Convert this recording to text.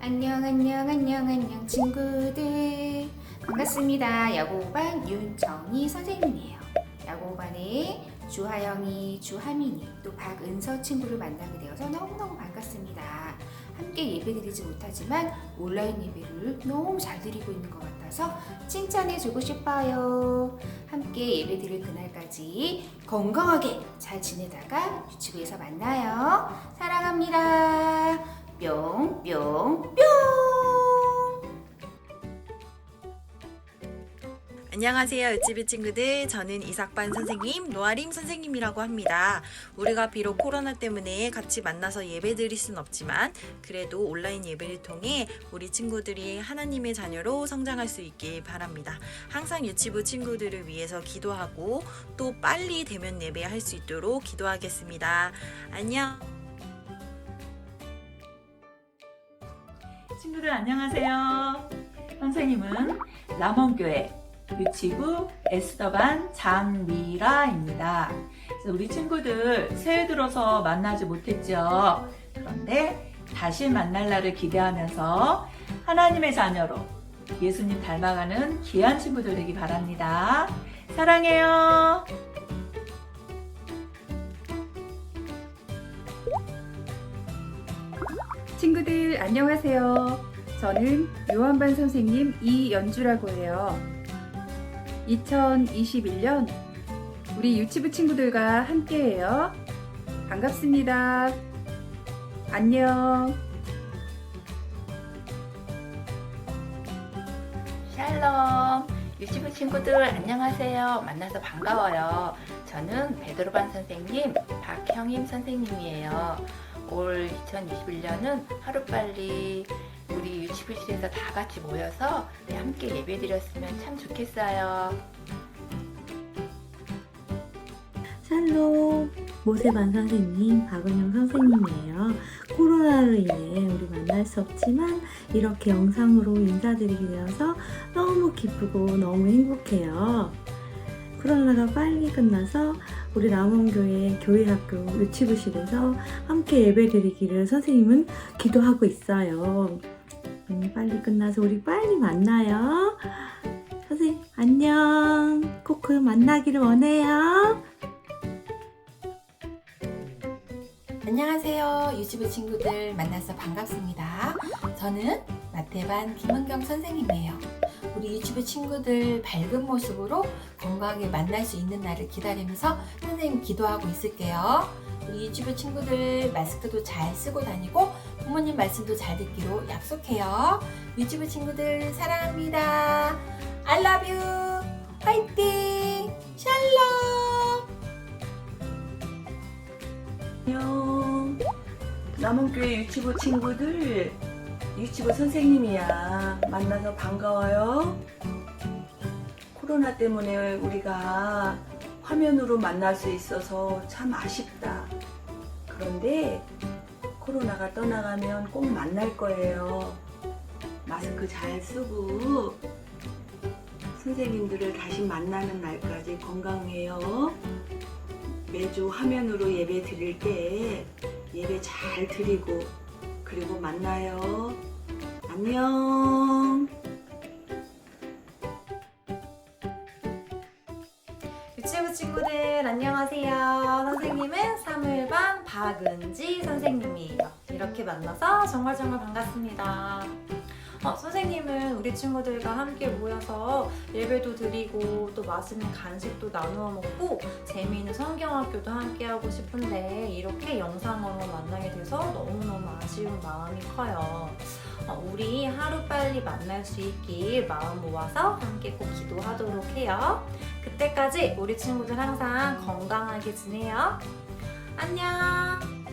안녕 안녕 안녕 안녕 친구들. 반갑습니다. 야구반 윤정희 선생님이에요. 야구반에 주하영이 주하민이 또 박은서 친구를 만나게 되어서 너무너무 반갑습니다. 함께 예배드리지 못하지만 온라인 예배를 너무 잘 드리고 있는 것 같아서 칭찬해주고 싶어요. 함께 예배드릴 그날까지 건강하게 잘 지내다가 유치부에서 만나요. 사랑합니다 뿅, 뿅, 뿅! 안녕하세요 유치부 친구들. 저는 이삭반 선생님 노아림 선생님이라고 합니다. 우리가 비록 코로나 때문에 같이 만나서 예배 드릴 순 없지만 그래도 온라인 예배를 통해 우리 친구들이 하나님의 자녀로 성장할 수 있길 바랍니다. 항상 유치부 친구들을 위해서 기도하고 또 빨리 대면 예배할 수 있도록 기도하겠습니다. 안녕 친구들 안녕하세요. 선생님은 남원교회 유치부 에스더반 장미라입니다. 우리 친구들 새해 들어서 만나지 못했죠. 그런데 다시 만날 날을 기대하면서 하나님의 자녀로 예수님 닮아가는 귀한 친구들 되기 바랍니다. 사랑해요. 친구들 안녕하세요. 저는 요한반 선생님 이연주라고 해요. 2021년 우리 유치부 친구들과 함께해요. 반갑습니다. 안녕. 샬롬 유치부 친구들 안녕하세요 만나서 반가워요 저는 베드로반 선생님 박형임 선생님이에요 올 2021년은 하루빨리 우리 유치부실에서 다 같이 모여서 함께 예배 드렸으면 참 좋겠어요 샬롬 모세반 선생님, 박은영 선생님이에요. 코로나로 인해 우리 만날 수 없지만 이렇게 영상으로 인사드리게 되어서 너무 기쁘고 너무 행복해요. 코로나가 빨리 끝나서 우리 남원교회 교회학교 유치부실에서 함께 예배드리기를 선생님은 기도하고 있어요. 음, 빨리 끝나서 우리 빨리 만나요. 선생님 안녕. 꼭 그 만나기를 원해요. 안녕하세요. 유치부 친구들 만나서 반갑습니다. 저는 마태반 김은경 선생님이에요. 우리 유치부 친구들 밝은 모습으로 건강하게 만날 수 있는 날을 기다리면서 선생님 기도하고 있을게요. 우리 유치부 친구들 마스크도 잘 쓰고 다니고 부모님 말씀도 잘 듣기로 약속해요. 유치부 친구들 사랑합니다. I love you. 화이팅! 샬롬! 안녕. 남원교회 유치부 친구들, 유치부 선생님이야. 만나서 반가워요. 코로나 때문에 우리가 화면으로 만날 수 있어서 참 아쉽다. 그런데 코로나가 떠나가면 꼭 만날 거예요. 마스크 잘 쓰고 선생님들을 다시 만나는 날까지 건강해요. 매주 화면으로 예배 드릴 때 예배 잘 드리고 그리고 만나요. 안녕. 유치부 친구들 안녕하세요. 선생님은 3일반 박은지 선생님이에요. 이렇게 만나서 정말 정말 반갑습니다. 어, 선생님은 우리 친구들과 함께 모여서 예배도 드리고 또 맛있는 간식도 나누어 먹고 재미있는 성경학교도 함께 하고 싶은데 이렇게 영상으로 만나게 돼서 너무너무 아쉬운 마음이 커요. 어, 우리 하루빨리 만날 수 있길 마음 모아서 함께 꼭 기도하도록 해요. 그때까지 우리 친구들 항상 건강하게 지내요. 안녕!